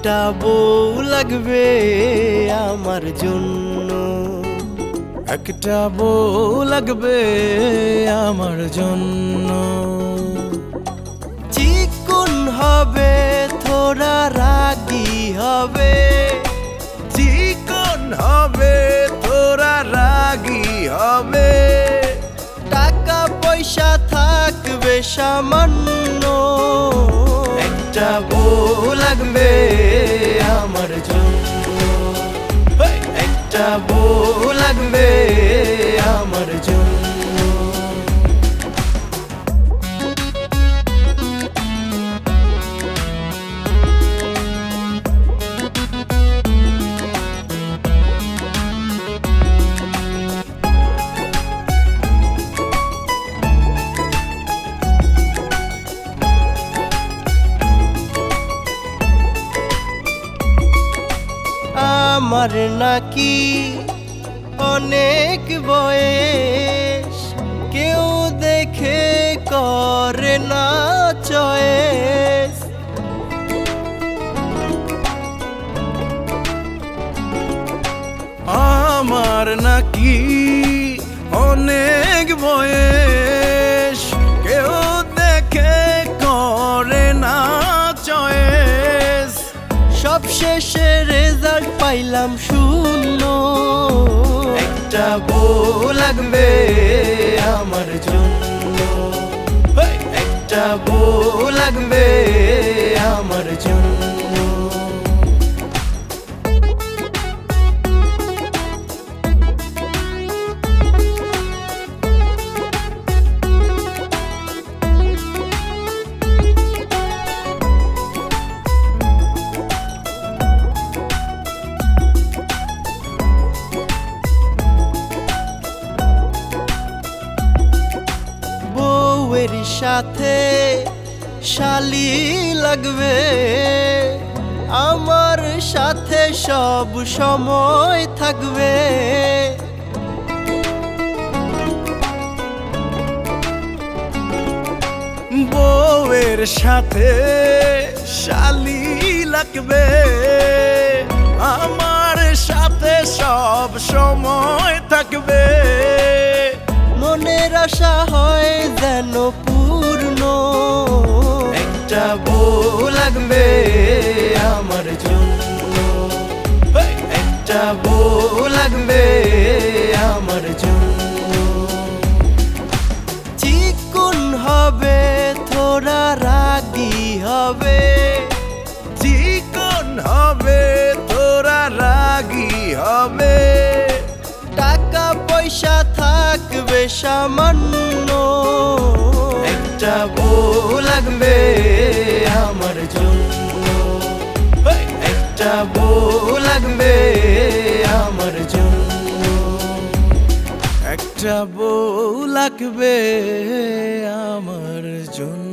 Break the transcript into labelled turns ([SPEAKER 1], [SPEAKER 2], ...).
[SPEAKER 1] একটা বউ লাগবে আমার জন্য।
[SPEAKER 2] একটা বউ লাগবে আমার জন্য।
[SPEAKER 1] চিকুন হবে, থোড়া রাগি হবে।
[SPEAKER 2] চিকন হবে তোরা রাগি হবে।
[SPEAKER 1] টাকা পয়সা থাকবে সামান্য। বউ লাগবে আমার জন্য! একটা বউ লাগবে আমার নাকি অনেক বয়স। কেউ দেখে করে না চয়েস।
[SPEAKER 2] আমার নাকি অনেক বয়স।
[SPEAKER 1] পাইলাম শূন্য একটা বউ লাগবে আমার জন্য! একটা বউ লাগবে আমার জন্য বউয়ের সাথে শালি লাগবে আমার সাথে সব সময় থাকবে
[SPEAKER 2] বউয়ের সাথে শালি লাগবে আমার সাথে সব সময় থাকবে
[SPEAKER 1] মনের আশা হয় বউ লাগবে আমার জন্য। চিকুন হবে, থোড়া রাগি হবে।
[SPEAKER 2] চিকন হবে তোরা রাগি হবে।
[SPEAKER 1] টাকা পয়সা থাকবে সামান্য। একটা বউ লাগবে একটা বউ লাগবে আমার জন্য
[SPEAKER 2] একটা বউ লাগবে আমার জন্য